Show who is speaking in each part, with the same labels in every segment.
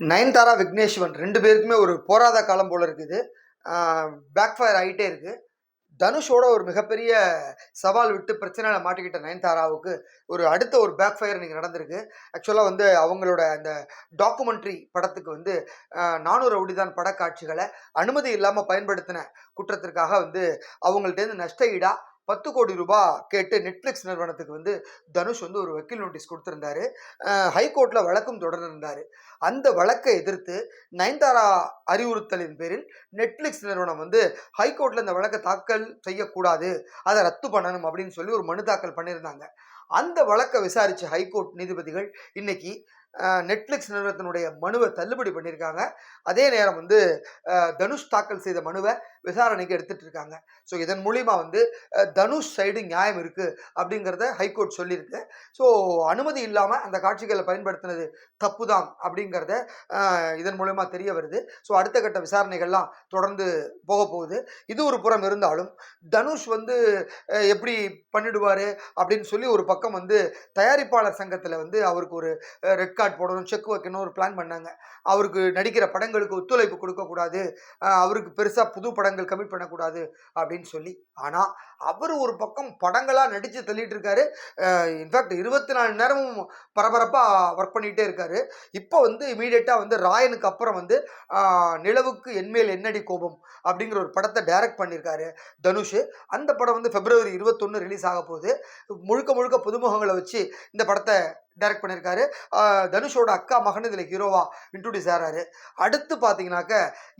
Speaker 1: நயன்தாரா விக்னேஷ்வன் ரெண்டு பேருக்குமே ஒரு போராத காலம் போல இருக்குது. பேக் ஃபயர் ஆகிட்டே இருக்கு. தனுஷோட ஒரு மிகப்பெரிய சவால் விட்டு பிரச்சனையில் மாட்டிக்கிட்ட நயன்தாராவுக்கு ஒரு அடுத்த ஒரு பேக் ஃபயர் இன்றைக்கி நடந்திருக்கு ஆக்சுவலாக வந்து அவங்களோட அந்த டாக்குமெண்ட்ரி படத்துக்கு வந்து நானூறு ரவுடிதான் படக்காட்சிகளை அனுமதி இல்லாமல் பயன்படுத்தின குற்றத்திற்காக வந்து அவங்கள்ட்டேருந்து நஷ்ட ஈடா பத்து கோடி ரூபாய் கேட்டு நெட்ஃப்ளிக்ஸ் நிறுவனத்துக்கு வந்து தனுஷ் வந்து ஒரு வக்கீல் நோட்டீஸ் கொடுத்துருந்தாரு. ஹைகோர்ட்டில் வழக்கும் தொடர்ந்திருந்தார். அந்த வழக்கை எதிர்த்து நயன்தாரா அறிவுறுத்தலின் பேரில் நெட்ஃப்ளிக்ஸ் நிறுவனம் வந்து ஹைகோர்ட்டில் இந்த வழக்கை தாக்கல் செய்யக்கூடாது அதை ரத்து பண்ணணும் அப்படின்னு சொல்லி ஒரு மனு தாக்கல் பண்ணியிருந்தாங்க. அந்த வழக்கை விசாரித்த ஹைகோர்ட் நீதிபதிகள் இன்னைக்கு நெட்ஃப்ளிக்ஸ் நிறுவனத்தினுடைய மனுவை தள்ளுபடி பண்ணியிருக்காங்க. அதே நேரம் வந்து தனுஷ் தாக்கல் செய்த மனுவை விசாரணைக்கு எடுத்துட்டு இருக்காங்க. ஸோ இதன் மூலிமா வந்து தனுஷ் சைடு நியாயம் இருக்கு அப்படிங்கிறத ஹைகோர்ட் சொல்லியிருக்கு. ஸோ அனுமதி இல்லாமல் அந்த காட்சிகளை பயன்படுத்தினது தப்பு தான் அப்படிங்கிறத இதன் மூலயமா தெரிய வருது. ஸோ அடுத்த கட்ட விசாரணைகள்லாம் தொடர்ந்து போக போகுது. இது ஒரு புறம் இருந்தாலும் தனுஷ் வந்து எப்படி பண்ணிடுவார் அப்படின்னு சொல்லி ஒரு பக்கம் வந்து தயாரிப்பாளர் சங்கத்தில் வந்து அவருக்கு ஒரு ரெட் கார்டு போடணும் செக் வைக்கணும் ஒரு பிளான் பண்ணாங்க. அவருக்கு நடிக்கிற படங்களுக்கு ஒத்துழைப்பு கொடுக்கக்கூடாது. அவருக்கு பெருசாக புது படங்கள் கமிட் பண்ணக்கூடாது அப்படின்னு சொல்லி. ஆனால் அவர் ஒரு பக்கம் படங்களாக நடித்து தள்ளிட்டு இருக்காரு இன்ஃபேக்ட் இருபத்தி நாலு நேரமும் பரபரப்பாக ஒர்க் பண்ணிகிட்டே இருக்காரு. இப்போ வந்து இமீடியட்டாக வந்து ராயனுக்கு அப்புறம் வந்து நிலவுக்கு என்மேல் என்னடி கோபம் அப்படிங்கிற ஒரு படத்தை டைரக்ட் பண்ணியிருக்காரு தனுஷ். அந்த படம் வந்து பிப்ரவரி இருபத்தொன்று ரிலீஸ் ஆக போகுது முழுக்க முழுக்க புதுமுகங்களை வச்சு இந்த படத்தை டைரக்ட் பண்ணியிருக்காரு தனுஷோட அக்கா மகன் இதில் ஹீரோவா இன்ட்ரடியூஸ் ஆகிறாரு அடுத்து பார்த்தீங்கன்னாக்க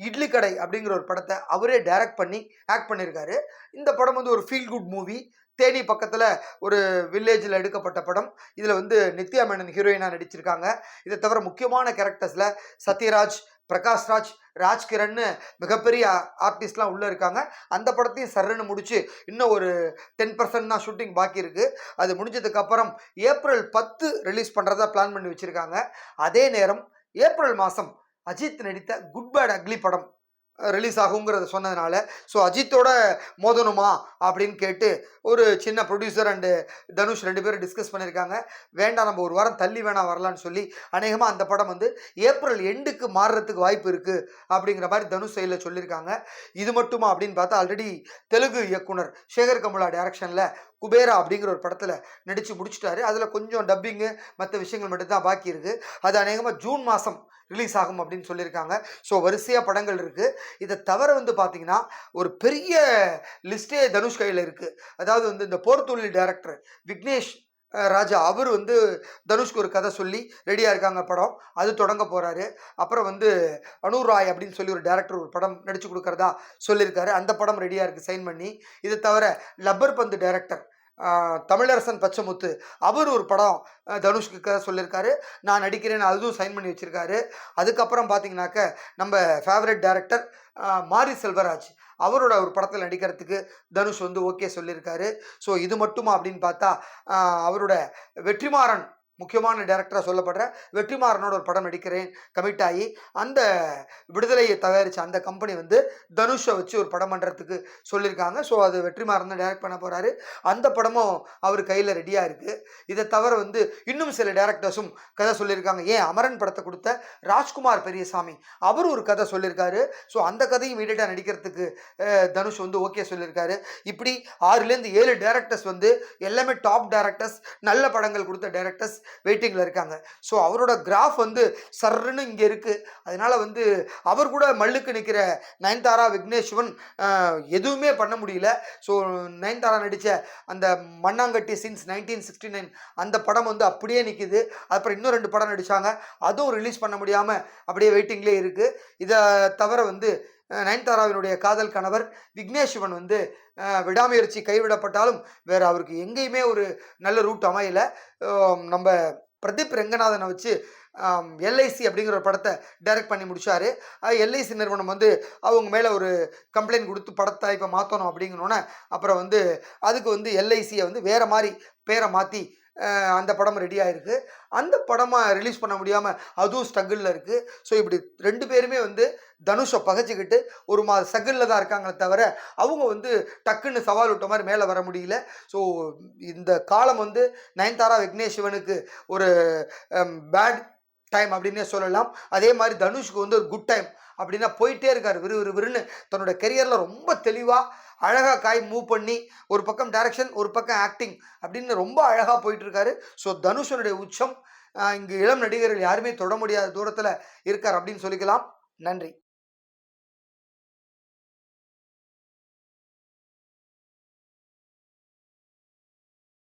Speaker 1: இட்லி கடை அப்படிங்கிற ஒரு படத்தை அவரே டைரக்ட் பண்ணி ஆக்ட் பண்ணியிருக்காரு இந்த படம் வந்து ஒரு ஃபீல் குட் மூவி தேனி பக்கத்தில் ஒரு வில்லேஜில் எடுக்கப்பட்ட படம். இதில் வந்து நித்யா மேனன் ஹீரோயினாக நடிச்சிருக்காங்க. இதை தவிர முக்கியமான கேரக்டர்ஸில் சத்யராஜ் பிரகாஷ்ராஜ் ராஜ்கிரன்னு மிகப்பெரிய ஆர்டிஸ்ட்லாம் உள்ளே இருக்காங்க. அந்த படத்தையும் சர்ன்னு முடிச்சு இன்னும் ஒரு டென் பர்சன்ட் தான் ஷூட்டிங் பாக்கி இருக்குது அது முடிஞ்சதுக்கப்புறம் ஏப்ரல் பத்து ரிலீஸ் பண்ணுறதா பிளான் பண்ணி வச்சுருக்காங்க. அதே நேரம் ஏப்ரல் மாதம் அஜித் நடித்த குட் பேட் அக்லி படம் ரிலீஸ் ஆகுங்கிறத சொன்னதுனால ஸோ அஜித்தோட மோதணுமா அப்படின்னு கேட்டு ஒரு சின்ன ப்ரொடியூசர் அண்டு தனுஷ் ரெண்டு பேரும் டிஸ்கஸ் பண்ணியிருக்காங்க வேண்டாம் நம்ம ஒரு வாரம் தள்ளி வேணாம் வரலான்னு சொல்லி அநேகமாக அந்த படம் வந்து ஏப்ரல் எண்டுக்கு மாறுறதுக்கு வாய்ப்பு இருக்குது அப்படிங்கிற மாதிரி தனுஷ் சைடில் சொல்லியிருக்காங்க இது மட்டுமா அப்படின்னு பார்த்தா ஆல்ரெடி தெலுங்கு இயக்குனர் சேகர் கமலா டைரக்ஷனில் குபேரா அப்படிங்கிற ஒரு படத்தில் நடித்து முடிச்சிட்டாரு. அதில் கொஞ்சம் டப்பிங்கு மற்ற விஷயங்கள் மட்டும்தான் பாக்கி இருக்குது அது அநேகமாக ஜூன் மாதம் ரிலீஸ் ஆகும் அப்படின்னு சொல்லியிருக்காங்க. ஸோ வரிசையாக படங்கள் இருக்குது இதை தவிர வந்து பார்த்திங்கன்னா ஒரு பெரிய லிஸ்ட்டே தனுஷ் கையில் இருக்குது அதாவது வந்து இந்த போர்த்தொழில் டைரக்டர் விக்னேஷ் ராஜா அவர் வந்து தனுஷ்க்கு ஒரு கதை சொல்லி ரெடியாக இருக்காங்க படம். அது தொடங்க போகிறாரு அப்புறம் வந்து அனூர் ராய் அப்படின்னு சொல்லி ஒரு டேரக்டர் ஒரு படம் நடித்து கொடுக்குறதா சொல்லியிருக்காரு. அந்த படம் ரெடியாக இருக்குது சைன் பண்ணி. இதை தவிர லப்பர் பந்து டேரக்டர் தமிழரசன் பச்சமுத்து. அவர் ஒரு படம் தனுஷ்க்கு சொல்லியிருக்காரு நான் நடிக்கிறேன்னு அதுவும் சைன் பண்ணி வச்சுருக்காரு. அதுக்கப்புறம் பார்த்தீங்கன்னாக்க நம்ம ஃபேவரட் டேரக்டர் மாரி செல்வராஜ். அவரோட ஒரு படத்தில் நடிக்கிறதுக்கு தனுஷ் வந்து ஓகே சொல்லியிருக்காரு ஸோ இது மட்டுமா அப்படின்னு பார்த்தா அவரோட வெற்றிமாறன் முக்கியமான டேரக்டராக சொல்லப்படுற வெற்றிமாறனோட ஒரு படம் நடிக்கிறேன் கமிட் ஆகி அந்த விடுதலையை தயாரித்த அந்த கம்பெனி வந்து தனுஷை வச்சு ஒரு படம் பண்ணுறதுக்கு சொல்லியிருக்காங்க. ஸோ அது வெற்றிமாறன் தான் டைரக்ட் பண்ண போகிறாரு அந்த படமும் அவர் கையில் ரெடியாக இருக்குது இதை தவிர வந்து இன்னும் சில டேரக்டர்ஸும் கதை சொல்லியிருக்காங்க. ஏன்? அமரன் படத்தை கொடுத்த ராஜ்குமார் பெரியசாமி அவர் ஒரு கதை சொல்லியிருக்காரு. ஸோ அந்த கதையும் இமீடியட்டாக நடிக்கிறதுக்கு தனுஷ் வந்து ஓகே சொல்லியிருக்காரு. இப்படி ஆறுலேருந்து ஏழு டேரக்டர்ஸ் வந்து எல்லாமே டாப் டேரக்டர்ஸ் நல்ல படங்கள் கொடுத்த டேரக்டர்ஸ் வெயிட்டிங்கில் இருக்காங்க. ஸோ அவரோட கிராஃப் வந்து சர்ன்னு இங்கே இருக்குது அதனால் வந்து அவர் கூட மல்லுக்கு நிற்கிற நயன்தாரா விக்னேஷ்வன் எதுவுமே பண்ண முடியல. ஸோ நயன்தாரா நடித்த அந்த மண்ணாங்கட்டி சின்ஸ் நைன்டீன் சிக்ஸ்டி நைன் அந்த படம் வந்து அப்படியே நிற்கிது அப்புறம் இன்னும் ரெண்டு படம் நடித்தாங்க அதுவும் ரிலீஸ் பண்ண முடியாமல் அப்படியே வெயிட்டிங்லேயே இருக்குது இதை தவிர வந்து நயன்தாராவினுடைய காதல் கணவர் விக்னேஷ்வன் வந்து விடாமுயற்சி கைவிடப்பட்டாலும் வேறு அவருக்கு எங்கேயுமே ஒரு நல்ல ரூட் அமையல. நம்ம பிரதீப் ரெங்கநாதனை வச்சு எல்ஐசி அப்படிங்கிற ஒரு படத்தை டைரக்ட் பண்ணி முடிச்சாரு. எல்ஐசி நிறுவனம் வந்து அவங்க மேலே ஒரு கம்ப்ளைண்ட் கொடுத்து படத்தை இப்போ மாற்றணும் அப்படிங்கணுன்னே அப்புறம் வந்து அதுக்கு வந்து எல்ஐசியை வந்து வேறு மாதிரி பேரை மாற்றி அந்த படம் ரெடி ஆயிருக்கு. அந்த படமாக ரிலீஸ் பண்ண முடியாமல் அதுவும் ஸ்ட்ரகிளில் இருக்குது ஸோ இப்படி ரெண்டு பேருமே வந்து தனுஷை பகைச்சிக்கிட்டு ஒரு மா ஸ்ட்ரகிளில் தான் இருக்காங்களே தவிர அவங்க வந்து டக்குன்னு சவால் விட்ட மாதிரி மேலே வர முடியல. ஸோ இந்த காலம் வந்து நயன்தாரா விக்னேஷ் சிவனுக்கு ஒரு பேட் டைம் அப்படின்னே சொல்லலாம். அதே மாதிரி தனுஷ்க்கு வந்து ஒரு குட் டைம் அப்படின்னா போயிட்டே இருக்கார். விறு விறு விறுன்னு தன்னோட கெரியரில் ரொம்ப தெளிவாக அழகாக காய் மூவ் பண்ணி ஒரு பக்கம் டைரக்ஷன் ஒரு பக்கம் ஆக்டிங் அப்படின்னு ரொம்ப அழகாக போயிட்டுருக்காரு. ஸோ தனுஷனுடைய உச்சம் இங்கு இளம் நடிகர்கள் யாருமே தொட முடியாத தூரத்தில் இருக்கார் அப்படின்னு சொல்லிக்கலாம். நன்றி.